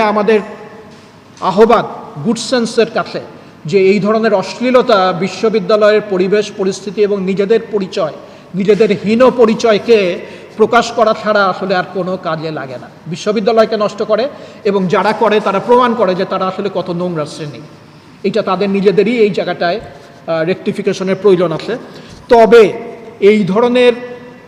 আমাদের আহ্বান গুড সেন্সের কাছে যে এই ধরনের অশ্লীলতা বিশ্ববিদ্যালয়ের পরিবেশ, পরিস্থিতি এবং নিজেদের পরিচয়, নিজেদের হীন পরিচয়কে প্রকাশ করা ছাড়া আসলে আর কোনো কাজে লাগে না। বিশ্ববিদ্যালয়কে নষ্ট করে এবং যারা করে তারা প্রমাণ করে যে তারা আসলে কত নোংরা শ্রেণি। এটা তাদের নিজেদেরই এই জায়গাটায় রেকটিফিকেশনের প্রয়োজন আছে। তবে এই ধরনের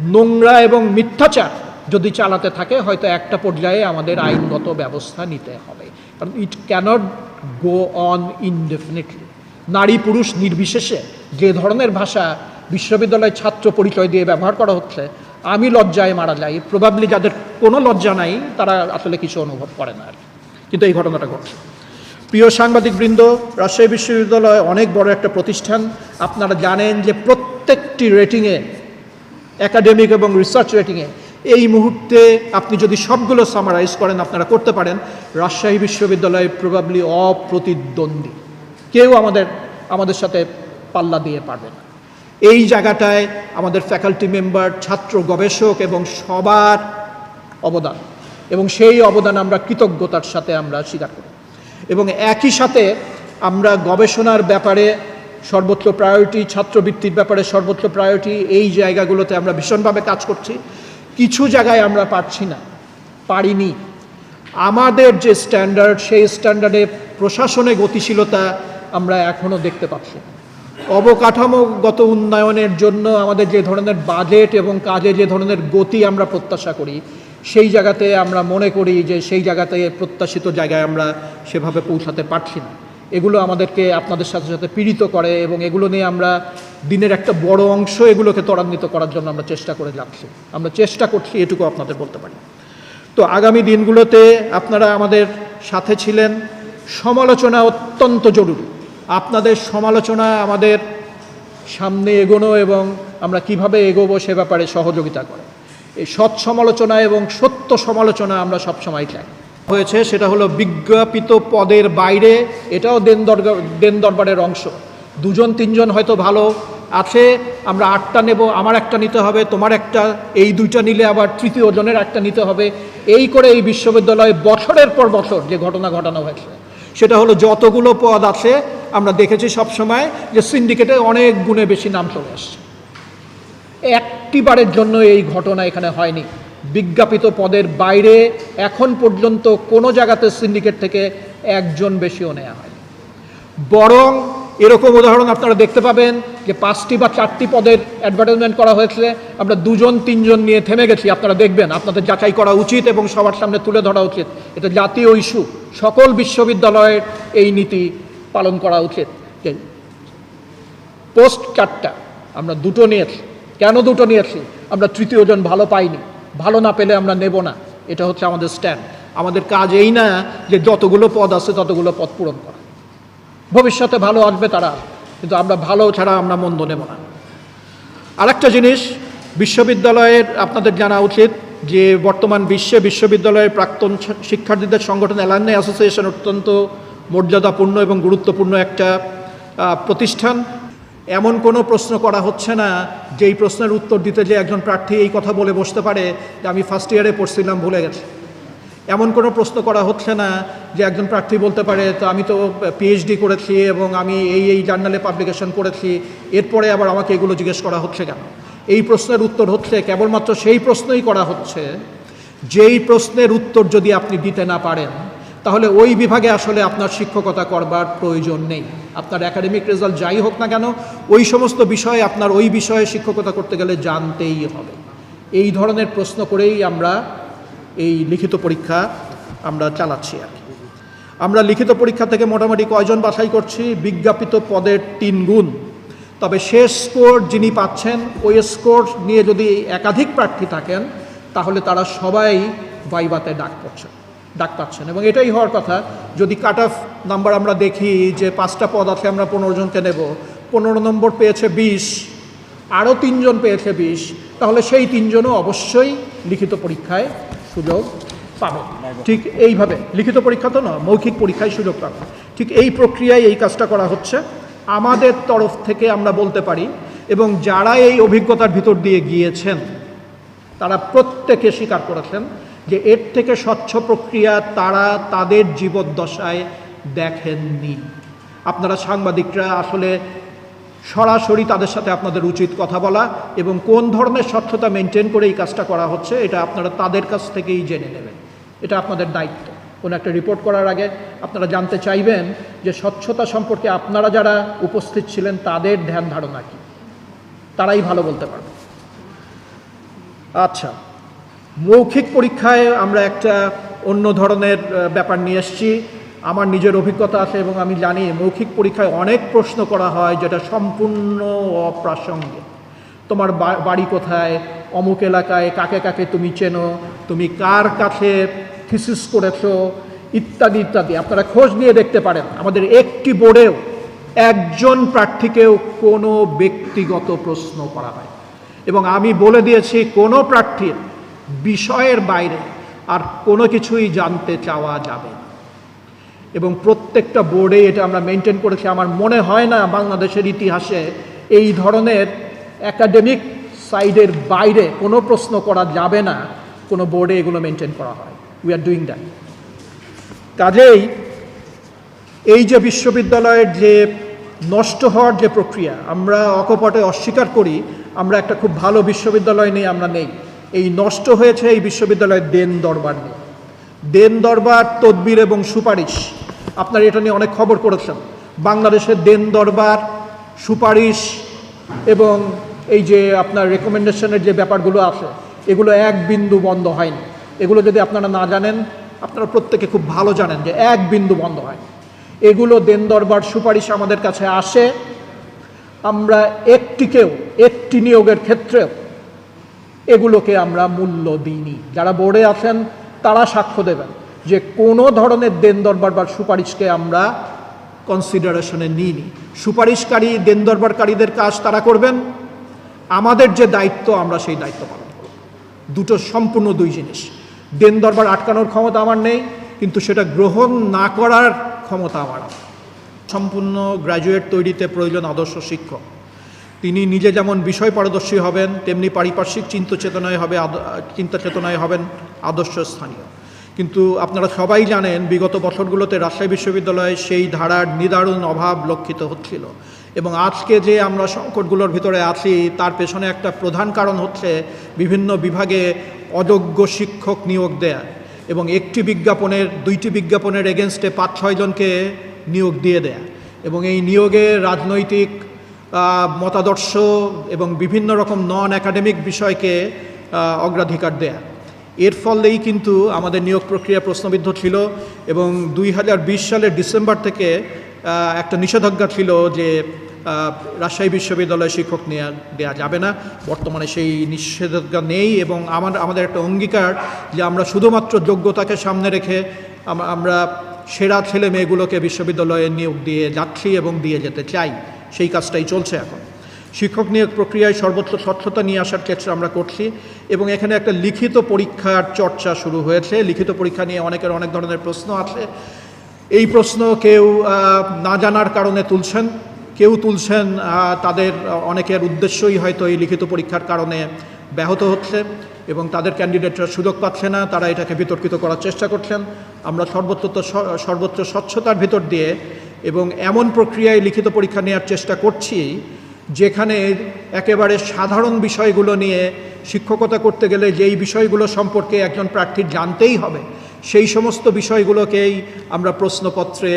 নোংরা এবং মিথ্যাচার যদি চালাতে থাকে, হয়তো একটা পর্যায়ে আমাদের আইনগত ব্যবস্থা নিতে হবে। কারণ ইট ক্যানট গো অন ইনডেফিনেটলি নারী পুরুষ নির্বিশেষে যে ধরনের ভাষা বিশ্ববিদ্যালয়ের ছাত্র পরিচয় দিয়ে ব্যবহার করা হচ্ছে, আমি লজ্জায় মারা যাই। প্রবাবলি যাদের কোনো লজ্জা নাই, তারা আসলে কিছু অনুভব করে না আর। কিন্তু এই ঘটনাটা ঘটছে। প্রিয় সাংবাদিকবৃন্দ, রাজশাহী বিশ্ববিদ্যালয় অনেক বড় একটা প্রতিষ্ঠান। আপনারা জানেন যে প্রত্যেকটি রেটিংয়ে একাডেমিক এবং রিসার্চ রেটিংয়ে এই মুহূর্তে আপনি যদি সবগুলো সামারাইজ করেন, আপনারা করতে পারেন। রাজশাহী বিশ্ববিদ্যালয় প্রবাবলি অপ্রতিদ্বন্দ্বী। কেউ আমাদের আমাদের সাথে পাল্লা দিয়ে পারবে না। এই জায়গাটায় আমাদের ফ্যাকাল্টি মেম্বার ছাত্র গবেষক এবং সবার অবদান। এবং সেই অবদান আমরা কৃতজ্ঞতার সাথে আমরা স্বীকার করি। এবং একই সাথে আমরা গবেষণার ব্যাপারে সর্বোচ্চ প্রায়োরিটি ছাত্রবৃত্তির ব্যাপারে সর্বোচ্চ প্রায়োরিটি এই জায়গাগুলোতে আমরা ভীষণভাবে কাজ করছি। কিছু জায়গায় আমরা পারছি না, পারিনি। আমাদের যে স্ট্যান্ডার্ড সেই স্ট্যান্ডার্ডে প্রশাসনে গতিশীলতা আমরা এখনও দেখতে পাচ্ছি অবকাঠামোগত উন্নয়নের জন্য আমাদের যে ধরনের বাজেট এবং কাজে যে ধরনের গতি আমরা প্রত্যাশা করি, সেই জায়গাতে আমরা মনে করি যে সেই জায়গাতে প্রত্যাশিত জায়গায় আমরা সেভাবে পৌঁছাতে পারছি না। এগুলো আমাদেরকে আপনাদের সাথে সাথে পীড়িত করে এবং এগুলো নিয়ে আমরা দিনের একটা বড় অংশ এগুলোকে ত্বরান্বিত করার জন্য আমরা চেষ্টা করে যাচ্ছি। আমরা চেষ্টা করছি এটুকু আপনাদের বলতে পারি। তো আগামী দিনগুলোতে আপনারা আমাদের সাথে ছিলেন। সমালোচনা অত্যন্ত জরুরি। আপনাদের সমালোচনা আমাদের সামনে এগোনো এবং আমরা কীভাবে এগোবো সে ব্যাপারে সহযোগিতা করে। এই সৎ সমালোচনা এবং সত্য সমালোচনা আমরা সবসময় চাই। হয়েছে সেটা হলো বিজ্ঞাপিত পদের বাইরে, এটাও দেন দরগা, দেন দরবারের অংশ। দুজন, তিনজন হয়তো ভালো আছে, আমরা আটটা নেব, আমার একটা নিতে হবে, তোমার একটা, এই দুইটা নিলে আবার তৃতীয় জনের একটা নিতে হবে। এই করে এই বিশ্ববিদ্যালয়ে বছরের পর বছর যে ঘটনা ঘটানো হয়েছে, সেটা হলো যতগুলো পদ আছে, আমরা দেখেছি সবসময় যে সিন্ডিকেটে অনেক গুণে বেশি নাম চলে আসছে। একটিবারের জন্য এই ঘটনা এখানে হয়নি। বিজ্ঞাপিত পদের বাইরে এখন পর্যন্ত কোনো জায়গাতে সিন্ডিকেট থেকে একজন বেশিও নেওয়া হয়নি। বরং এরকম উদাহরণ আপনারা দেখতে পাবেন যে পাঁচটি বা চারটি পদের অ্যাডভার্টাইজমেন্ট করা হয়েছে। আমরা দুজন, তিনজন নিয়ে থেমে গেছি, আপনারা দেখবেন। আপনাদের যাচাই করা উচিত এবং সবার সামনে তুলে ধরা উচিত। এটা জাতীয় ইস্যু। সকল বিশ্ববিদ্যালয়ের এই নীতি পালন করা উচিত। পোস্ট চারটা, আমরা দুটো নিয়েছি। কেন দুটো নিয়েছি? আমরা তৃতীয়জন ভালো পাইনি। ভালো না পেলে আমরা নেব না। এটা হচ্ছে আমাদের স্ট্যান্ড আমাদের কাজ এই না যে যতগুলো পদ আছে ততগুলো পদ পূরণ করা। ভবিষ্যতে ভালো আসবে তারা, কিন্তু আমরা ভালো ছাড়া আমরা মন্দ নেব না। আরেকটা জিনিস, বিশ্ববিদ্যালয়ের আপনাদের জানা উচিত যে বর্তমান বিশ্বে বিশ্ববিদ্যালয়ের প্রাক্তন শিক্ষার্থীদের সংগঠন অ্যালান্নাই অ্যাসোসিয়েশন অত্যন্ত মর্যাদাপূর্ণ এবং গুরুত্বপূর্ণ একটা প্রতিষ্ঠান। এমন কোনো প্রশ্ন করা হচ্ছে না যেই প্রশ্নের উত্তর দিতে যে একজন প্রার্থী এই কথা বলে বসতে পারে, যে আমি ফার্স্ট ইয়ারে পড়ছিলাম, ভুলে গেছি। এমন কোনো প্রশ্ন করা হচ্ছে না যে একজন প্রার্থী বলতে পারে, তো আমি তো পিএইচডি করেছি এবং আমি এই এই জার্নালে পাবলিকেশন করেছি, এরপরে আবার আমাকে এগুলো জিজ্ঞেস করা হচ্ছে কেন? এই প্রশ্নের উত্তর হচ্ছে, কেবলমাত্র সেই প্রশ্নই করা হচ্ছে, যেই প্রশ্নের উত্তর যদি আপনি দিতে না পারেন, তাহলে ওই বিভাগে আসলে আপনার শিক্ষকতা করবার প্রয়োজন নেই। আপনার একাডেমিক রেজাল্ট যাই হোক না কেন, ওই সমস্ত বিষয়ে আপনার ওই বিষয়ে শিক্ষকতা করতে গেলে জানতেই হবে। এই ধরনের প্রশ্ন করেই আমরা এই লিখিত পরীক্ষা আমরা চালাচ্ছি আর কি। আমরা লিখিত পরীক্ষা থেকে মোটামুটি কয়জন বাছাই করছি? বিজ্ঞাপিত পদের তিন গুণ। তবে শেষ স্কোর যিনি পাচ্ছেন, ওই স্কোর নিয়ে যদি একাধিক প্রার্থী থাকেন, তাহলে তারা সবাই ভাইবাতে ডাক পড়ছেন ডাক পাচ্ছেন। এবং এটাই হওয়ার কথা, যদি কাট অফ নাম্বার আমরা দেখি যে পাঁচটা পদ আছে, আমরা পনেরো জনকে নেব। পনেরো নম্বর পেয়েছে বিশ, আরও তিনজন পেয়েছে বিশ, তাহলে সেই তিনজনও অবশ্যই লিখিত পরীক্ষায় সুযোগ পাবে। ঠিক এইভাবে, লিখিত পরীক্ষা তো না মৌখিক পরীক্ষায় সুযোগ পাবে। ঠিক এই প্রক্রিয়ায় এই কাজটা করা হচ্ছে। আমাদের তরফ থেকে আমরা বলতে পারি, এবং যারা এই অভিজ্ঞতার ভিতর দিয়ে গিয়েছেন, তারা প্রত্যেকে স্বীকার করেছেন যে এর থেকে স্বচ্ছ প্রক্রিয়া তারা তাদের জীবদ্দশায় দেখেননি। আপনারা সাংবাদিকরা আসলে সরাসরি তাদের সাথে আপনাদের উচিত কথা বলা এবং কোন ধরনের স্বচ্ছতা মেনটেন করে এই কাজটা করা হচ্ছে, এটা আপনারা তাদের কাছ থেকেই জেনে নেবেন। এটা আপনাদের দায়িত্ব। কোনো একটা রিপোর্ট করার আগে আপনারা জানতে চাইবেন যে স্বচ্ছতা সম্পর্কে আপনারা যারা উপস্থিত ছিলেন, তাদের ধ্যান ধারণা কী? তারাই ভালো বলতে পারবে। আচ্ছা মৌখিক পরীক্ষায় আমরা একটা অন্য ধরনের ব্যাপার নিয়ে এসেছি। আমার নিজের অভিজ্ঞতা আছে এবং আমি জানি মৌখিক পরীক্ষায় অনেক প্রশ্ন করা হয় যেটা সম্পূর্ণ অপ্রাসঙ্গিক। তোমার বাড়ি কোথায়, অমুক এলাকায় কাকে কাকে তুমি চেনো, তুমি কার কাছে থিসিস করেছ, ইত্যাদি ইত্যাদি। আপনারা খোঁজ নিয়ে দেখতে পারেন। আমাদের একটি বোর্ডেও একজন প্রার্থীকেও কোনো ব্যক্তিগত প্রশ্ন করা হয়। এবং আমি বলে দিয়েছি, কোনো প্রার্থীর বিষয়ের বাইরে আর কোনো কিছুই জানতে চাওয়া যাবে এবং প্রত্যেকটা বোর্ডে এটা আমরা মেনটেন করেছি। আমার মনে হয় না বাংলাদেশের ইতিহাসে এই ধরনের একাডেমিক সাইডের বাইরে কোনো প্রশ্ন করা যাবে না, কোনো বোর্ডে এগুলো মেনটেন করা হয়। উই আর ডুইং দ্যাট কাজেই এই যে বিশ্ববিদ্যালয়ের যে নষ্ট হওয়ার যে প্রক্রিয়া, আমরা অকপটে অস্বীকার করি, আমরা একটা খুব ভালো বিশ্ববিদ্যালয় নেই আমরা নেই। এই নষ্ট হয়েছে এই বিশ্ববিদ্যালয়ের দেন দরবার নেই দেন দরবার, তদবির এবং সুপারিশ আপনারা এটা নিয়ে অনেক খবর করেছেন বাংলাদেশের দেন দরবার, সুপারিশ এবং এই যে আপনার রেকমেন্ডেশনের যে ব্যাপারগুলো আছে, এগুলো এক বিন্দু বন্ধ হয়নি। এগুলো যদি আপনারা না জানেন, আপনারা প্রত্যেকে খুব ভালো জানেন যে এক বিন্দু বন্ধ হয় এগুলো দেন দরবার, সুপারিশ আমাদের কাছে আসে। আমরা একটিকেও, একটি নিয়োগের ক্ষেত্রেও এগুলোকে আমরা মূল্য দিইনি। যারা বোর্ডে আছেন, তারা সাক্ষ্য দেবেন। যে কোনো ধরনের দেন দরবার বা সুপারিশকে আমরা কনসিডারেশনে নিইনি। সুপারিশকারী দেন দরবারকারীদের কাজ তারা করবেন। আমাদের যে দায়িত্ব, আমরা সেই দায়িত্ব পালন করব। দুটো সম্পূর্ণ দুই জিনিস। দেন দরবার আটকানোর ক্ষমতা আমার নেই, কিন্তু সেটা গ্রহণ না করার ক্ষমতা আমার। সম্পূর্ণ গ্র্যাজুয়েট তৈরিতে প্রয়োজন আদর্শ শিক্ষক। তিনি নিজে যেমন বিষয় পারদর্শী হবেন, তেমনি পারিপার্শ্বিক চিন্তা চেতনায় হবে চিন্তা চেতনায় হবেন আদর্শ স্থানীয়। কিন্তু আপনারা সবাই জানেন, বিগত বছরগুলোতে রাজশাহী বিশ্ববিদ্যালয়ে সেই ধারার নিদারুণ অভাব লক্ষিত হচ্ছিল। এবং আজকে যে আমরা সংকটগুলোর ভিতরে আছি, তার পেছনে একটা প্রধান কারণ হচ্ছে বিভিন্ন বিভাগে অযোগ্য শিক্ষক নিয়োগ দেয়া। এবং একটি বিজ্ঞাপনের, দুইটি বিজ্ঞাপনের এগেনস্টে পাঁচ ছয়জনকে নিয়োগ দিয়ে দেয়া। এবং এই নিয়োগে রাজনৈতিক মতাদর্শ এবং বিভিন্ন রকম নন একাডেমিক বিষয়কে অগ্রাধিকার দেয়া। এর ফলেই কিন্তু আমাদের নিয়োগ প্রক্রিয়া প্রশ্নবিদ্ধ ছিল এবং দুই হাজার বিশ সালের ডিসেম্বর থেকে একটা নিষেধাজ্ঞা ছিল যে রাজশাহী বিশ্ববিদ্যালয়ে শিক্ষক নেওয়া দেওয়া যাবে না। বর্তমানে সেই নিষেধাজ্ঞা নেই এবং আমার, আমাদের একটা অঙ্গীকার যে আমরা শুধুমাত্র যোগ্যতাকে সামনে রেখে আমরা সেরা ছেলে মেয়েগুলোকে বিশ্ববিদ্যালয়ে নিয়োগ দিয়ে যাচ্ছি এবং দিয়ে যেতে চাই। সেই কাজটাই চলছে এখন। শিক্ষক নিয়োগ প্রক্রিয়ায় সর্বোচ্চ স্বচ্ছতা নিয়ে আসার চেষ্টা আমরা করছি এবং এখানে একটা লিখিত পরীক্ষার চর্চা শুরু হয়েছে। লিখিত পরীক্ষা নিয়ে অনেকের অনেক ধরনের প্রশ্ন আছে। এই প্রশ্ন কেউ না জানার কারণে তুলছেন। কেউ তুলছেন তাদের অনেকের উদ্দেশ্যই হয়তো এই লিখিত পরীক্ষার কারণে ব্যাহত হচ্ছে এবং তাদের ক্যান্ডিডেটরা সুযোগ পাচ্ছে না, তারা এটাকে বিতর্কিত করার চেষ্টা করছেন। আমরা সর্বোচ্চ সর্বোচ্চ স্বচ্ছতার ভিতর দিয়ে এবং এমন প্রক্রিয়ায় লিখিত পরীক্ষা নেওয়ার চেষ্টা করছি যেখানে একেবারে সাধারণ বিষয়গুলো নিয়ে শিক্ষকতা করতে গেলে যেই বিষয়গুলো সম্পর্কে একজন প্রার্থীর জানতেই হবে, সেই সমস্ত বিষয়গুলোকেই আমরা প্রশ্নপত্রে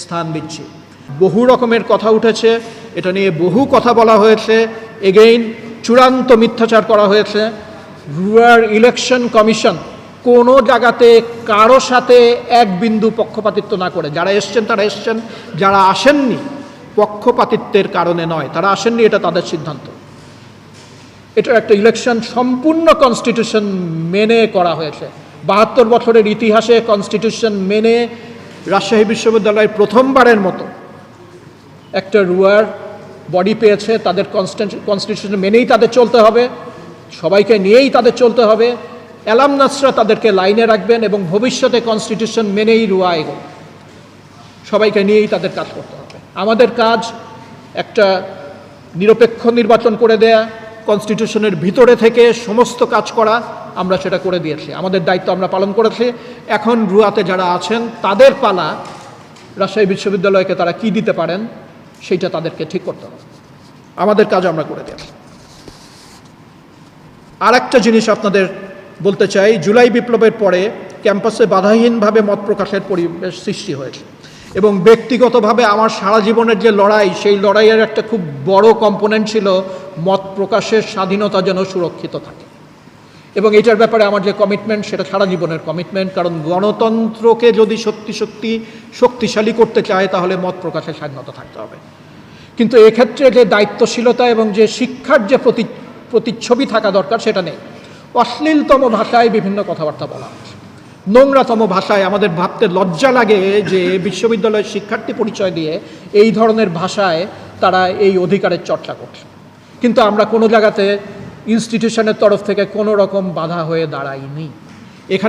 স্থান দিচ্ছি। বহু রকমের কথা উঠেছে, এটা নিয়ে বহু কথা বলা হয়েছে। এগেইন চূড়ান্ত মিথ্যাচার করা হয়েছে। রুয়ার ইলেকশন কমিশন কোনো জায়গাতে কারও সাথে এক বিন্দু পক্ষপাতিত্ব না করে, যারা এসছেন তারা এসছেন, যারা আসেননি পক্ষপাতিত্বের কারণে নয়। তারা আসেননি, এটা তাদের সিদ্ধান্ত। এটা একটা ইলেকশন সম্পূর্ণ কনস্টিটিউশন মেনে করা হয়েছে। বাহাত্তর বছরের ইতিহাসে কনস্টিটিউশন মেনে রাজশাহী বিশ্ববিদ্যালয় প্রথমবারের মতো একটা রুয়ার বডি পেয়েছে। তাদের কনস্টিটিউশন মেনেই তাদের চলতে হবে। সবাইকে নিয়েই তাদের চলতে হবে। অ্যালামনাসরা তাদেরকে লাইনে রাখবেন এবং ভবিষ্যতে কনস্টিটিউশন মেনেই রুয়া এগো সবাইকে নিয়েই তাদের কাজ করতে হবে। আমাদের কাজ একটা নিরপেক্ষ নির্বাচন করে দেয়া কনস্টিটিউশনের ভিতরে থেকে সমস্ত কাজ করা, আমরা সেটা করে দিয়েছি। আমাদের দায়িত্ব আমরা পালন করেছি। এখন রুয়াতে যারা আছেন, তাদের পালা রাজশাহী বিশ্ববিদ্যালয়কে তারা কি দিতে পারেন, সেইটা তাদেরকে ঠিক করতে হবে। আমাদের কাজ আমরা করে দিয়েছি। আর একটা জিনিস আপনাদের বলতে চাই, জুলাই বিপ্লবের পরে ক্যাম্পাসে বাধাহীনভাবে মত প্রকাশের পরিবেশ সৃষ্টি হয়েছে। এবং ব্যক্তিগতভাবে আমার সারা জীবনের যে লড়াই, সেই লড়াইয়ের একটা খুব বড় কম্পোনেন্ট ছিল মত প্রকাশের স্বাধীনতা যেন সুরক্ষিত থাকে। এবং এটার ব্যাপারে আমার যে কমিটমেন্ট সেটা সারা জীবনের কমিটমেন্ট কারণ গণতন্ত্রকে যদি সত্যি সত্যি শক্তিশালী করতে চায়, তাহলে মত প্রকাশের স্বাধীনতা থাকতে হবে। কিন্তু এক্ষেত্রে যে দায়িত্বশীলতা এবং যে শিক্ষার যে প্রতি, প্রতিচ্ছবি থাকা দরকার, সেটা নেই। অশ্লীলতম ভাষায় বিভিন্ন কথাবার্তা বলা হচ্ছে। নোংরাতম ভাষায় আমাদের ভাবতে লজ্জা লাগে যে বিশ্ববিদ্যালয়ের শিক্ষার্থী পরিচয় দিয়ে এই ধরনের ভাষায় তারা এই অধিকারের চর্চা করছে। কিন্তু আমরা কোনো জায়গাতে ইনস্টিটিউশনের তরফ থেকে কোনো রকম বাধা হয়ে দাঁড়াইনি। এখানে